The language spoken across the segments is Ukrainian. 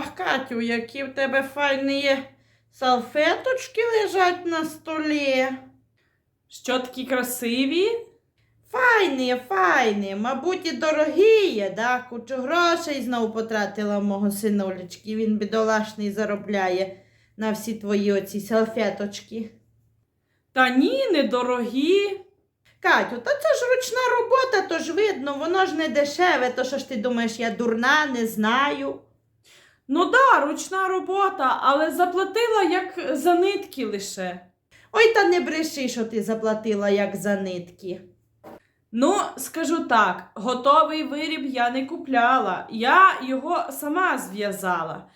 Ох, Катю, які в тебе файні салфеточки лежать на столі. Що такі красиві? Файні, файні, мабуть, і дорогі є, да? Кучу грошей знову потратила мого синулечки. Він бідолашний заробляє на всі твої оці салфеточки. Та ні, недорогі. Катю, та це ж ручна робота, то ж видно, воно ж не дешеве, то що ж ти думаєш, я дурна, не знаю. Ну да, ручна робота, але заплатила як за нитки лише. Ой, та не бреши, що ти заплатила як за нитки. Ну, скажу так, готовий виріб я не купляла. Я його сама зв'язала.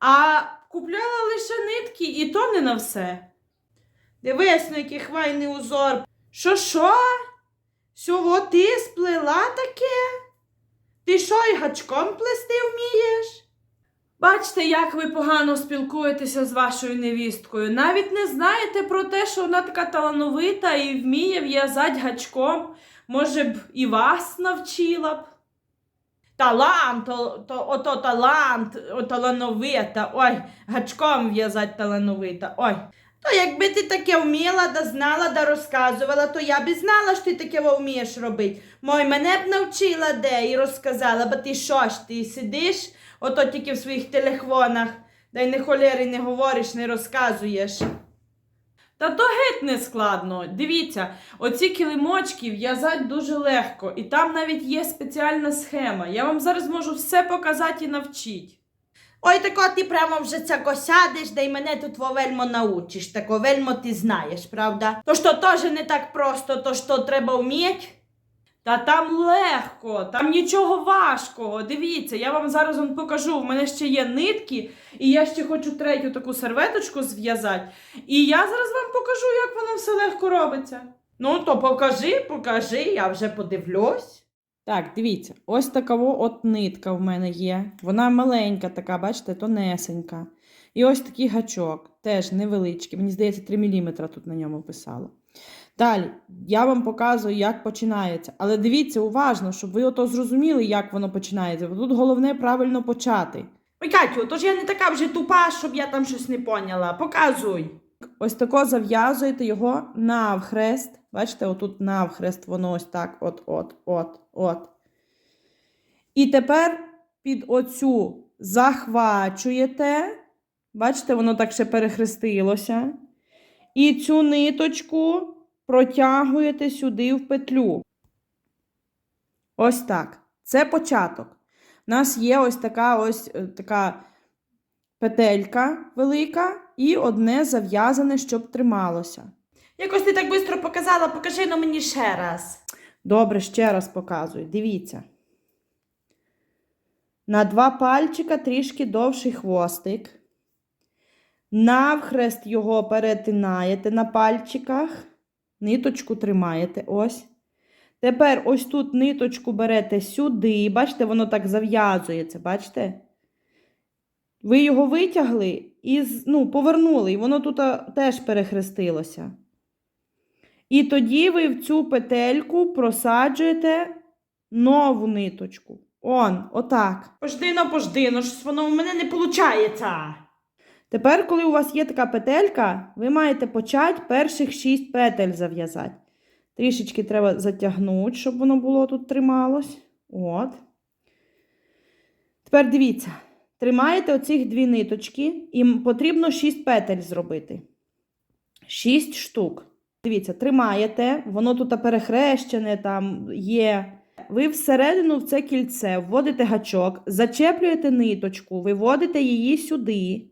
А купляла лише нитки, і то не на все. Дивись, на який хвайний узор. Що що? Сього ти сплела таке? Ти що, й гачком плести вмієш? Бачите, як ви погано спілкуєтеся з вашою невісткою. Навіть не знаєте про те, що вона така талановита і вміє в'язати гачком. Може б, і вас навчила б. Талант, то, то, ото талант, о, талановита. Ой, гачком в'язать талановита. Ой. То якби ти таке вміла, да знала, да розказувала, то я б знала, що ти таке вмієш робити. Мой мене б навчила де і розказала, бо ти що ж, ти сидиш, ото тільки в своїх телефонах, да й не холєри не говориш, не розказуєш. Та то геть не складно. Дивіться, оці килимочки в'язать дуже легко, і там навіть є спеціальна схема. Я вам зараз можу все показати і навчити. Ой, тако ти прямо вже цяко сядеш, да й мене тут вельмо научиш. Тако вельмо ти знаєш, правда? То що теж не так просто, то що треба вміти. Та там легко, там нічого важкого. Дивіться, я вам зараз он покажу. У мене ще є нитки, і я ще хочу третю таку серветочку зв'язати. І я зараз вам покажу, як воно все легко робиться. Ну, то покажи, покажи, я вже подивлюсь. Так, дивіться, ось така от нитка в мене є. Вона маленька така, бачите, тонесенька. І ось такий гачок, теж невеличкий. Мені здається, 3 мм тут на ньому писало. Далі, я вам показую, як починається. Але дивіться уважно, щоб ви ото зрозуміли, як воно починається. Бо Тут головне правильно почати. Ой, Катю, то ж я не така вже тупа, щоб я там щось не поняла. Показуй. Ось тако зав'язуєте його навхрест. Бачите, отут навхрест, воно ось так, от, от, от, от. І тепер під оцю захвачуєте. Бачите, воно так ще перехрестилося. І цю ниточку протягуєте сюди в петлю. Ось так. Це початок. У нас є ось така ось е, така петелька велика і одне зав'язане, щоб трималося. Якось ти так швидко показала, покажи на мені ще раз. Добре, ще раз показую. Дивіться. На два пальчика трішки довший хвостик. Навхрест його перетинаєте на пальчиках. Ниточку тримаєте. Ось. Тепер ось тут ниточку берете сюди. Бачите, воно так зав'язується. Бачите? Ви його витягли і ну, повернули, і воно тут теж перехрестилося. І тоді ви в цю петельку просаджуєте нову ниточку. Он, отак. Пождино, пождино, щось воно у мене не виходить. Тепер, коли у вас є така петелька, ви маєте почати перших шість петель зав'язати. Трішечки треба затягнути, щоб воно було тут трималось. От. Тепер дивіться, тримаєте оцих дві ниточки, і потрібно 6 петель зробити. 6 штук. Дивіться, тримаєте, воно тут перехрещене, там є. Ви всередину в це кільце вводите гачок, зачеплюєте ниточку, виводите її сюди.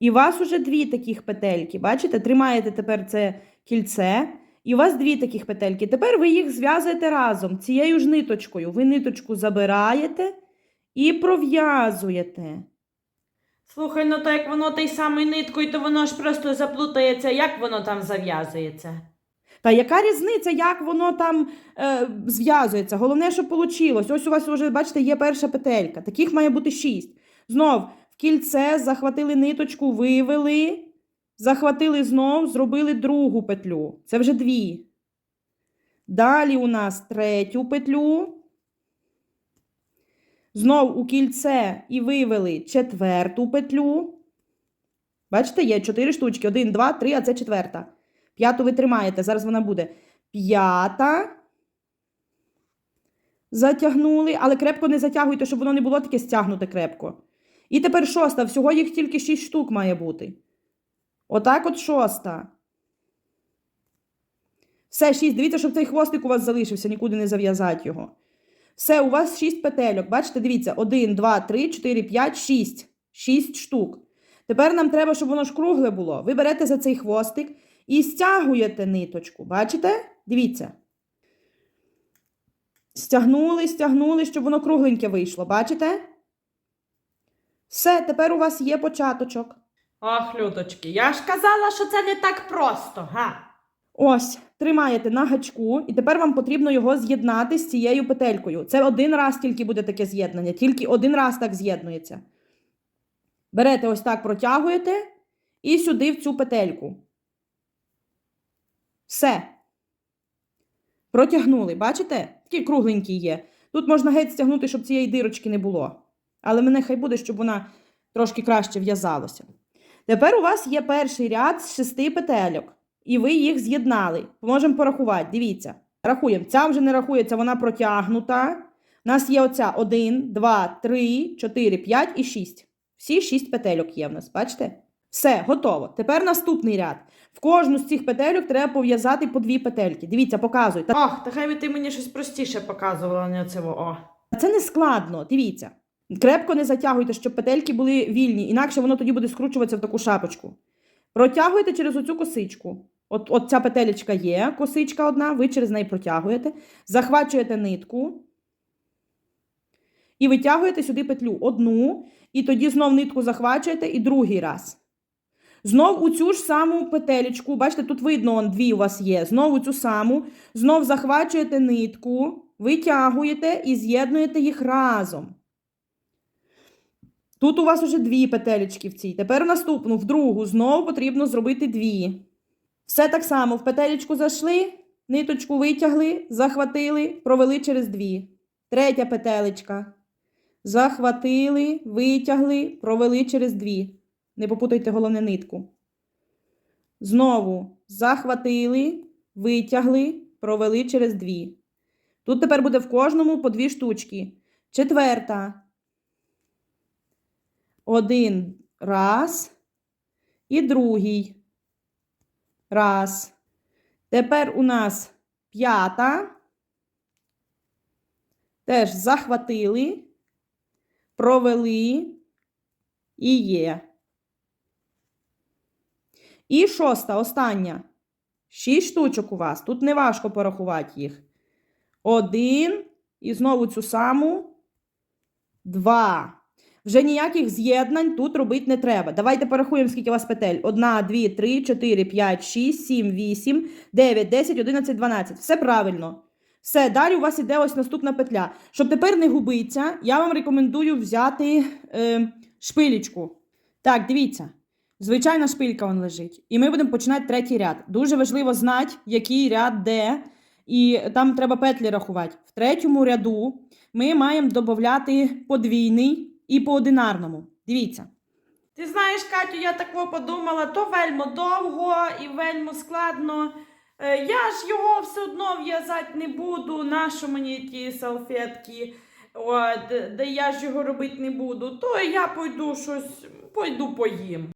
І у вас уже дві таких петельки. Бачите, тримаєте тепер це кільце, і у вас дві таких петельки. Тепер ви їх зв'язуєте разом цією ж ниточкою. Ви ниточку забираєте і пров'язуєте. Слухай, ну то як воно той самою ниткою, то воно ж просто заплутається, як воно там зав'язується. Та яка різниця, як воно там е, зв'язується? Головне, щоб вийшло. Ось у вас вже, бачите, є перша петелька. Таких має бути шість. Знов в кільце захватили ниточку, вивели, захватили знов, зробили другу петлю. Це вже дві. Далі у нас третю петлю. Знов у кільце і вивели четверту петлю. Бачите, є чотири штучки. Один, два, три, а це четверта. П'яту ви тримаєте. Зараз вона буде п'ята. Затягнули, але крепко не затягуйте, щоб воно не було таке стягнуте крепко. І тепер шоста. Всього їх тільки шість штук має бути. Отак от шоста. Все, шість. Дивіться, щоб цей хвостик у вас залишився, нікуди не зав'язати його. Все, у вас шість петельок. Бачите, дивіться, один, два, три, чотири, п'ять, шість. Шість штук. Тепер нам треба, щоб воно ж кругле було. Ви берете за цей хвостик і стягуєте ниточку. Бачите? Дивіться. Стягнули, стягнули, щоб воно кругленьке вийшло. Бачите? Все, тепер у вас є початочок. Ох, людочки, я ж казала, що це не так просто, га? Ось, тримаєте на гачку, і тепер вам потрібно його з'єднати з цією петелькою. Це один раз тільки буде таке з'єднання, тільки один раз так з'єднується. Берете ось так, протягуєте і сюди в цю петельку. Все. Протягнули, бачите? Такий кругленький є. Тут можна геть стягнути, щоб цієї дирочки не було. Але мене хай буде, щоб вона трошки краще в'язалася. Тепер у вас є перший ряд з шести петельок і ви їх з'єднали. Можемо порахувати. Дивіться. Рахуємо. Ця вже не рахується, вона протягнута. У нас є оця 1, 2, 3, 4, 5 і 6. Всі 6 петельок є в нас, бачите? Все, готово. Тепер наступний ряд. В кожну з цих петельок треба пов'язати по дві петельки. Дивіться, показуй. Ох, та хай би ти мені щось простіше показувала, не це о. Це не складно, дивіться. Крепко не затягуйте, щоб петельки були вільні, інакше воно тоді буде скручуватися в таку шапочку. Протягуєте через оцю косичку. От, от ця петелечка є, косичка одна, ви через неї протягуєте, захвачуєте нитку і витягуєте сюди петлю одну, і тоді знов нитку захвачуєте і другий раз. Знов у цю ж саму петелечку, бачите, тут видно, он дві у вас є. Знов у цю саму, знов захвачуєте нитку, витягуєте і з'єднуєте їх разом. Тут у вас уже дві петелечки в цій. Тепер наступну, в другу, знову потрібно зробити дві. Все так само в петелечку зайшли, ниточку витягли, захватили, провели через дві. Третя петелечка. Захватили, витягли, провели через дві. Не попутайте головне нитку. Знову захватили, витягли, провели через дві. Тут тепер буде в кожному по дві штучки. Четверта. Один раз. І другий. Раз. Тепер у нас п'ята. Теж захватили, провели і є. І шоста, остання. Шість штучок у вас. Тут не важко порахувати їх. Один. І знову цю саму. Два. Вже ніяких з'єднань тут робити не треба. Давайте порахуємо, скільки у вас петель. Одна, дві, три, чотири, п'ять, шість, сім, вісім, дев'ять, десять, одинадцять, дванадцять. Все правильно. Все, далі у вас іде ось наступна петля. Щоб тепер не губитися, я вам рекомендую взяти е, шпилечку. Так, дивіться. Звичайна шпилька вон лежить. І ми будемо починати третій ряд. Дуже важливо знати, який ряд де. І там треба петлі рахувати. В третьому ряду ми маємо додати подвійний і по одинарному. Дивіться. Ти знаєш, Катю, я так подумала, то вельмо довго і вельмо складно. Е, Я ж його все одно в'язати не буду. Нащо мені ті салфетки? От, де я ж його робити не буду, то я пойду щось, пойду поїм.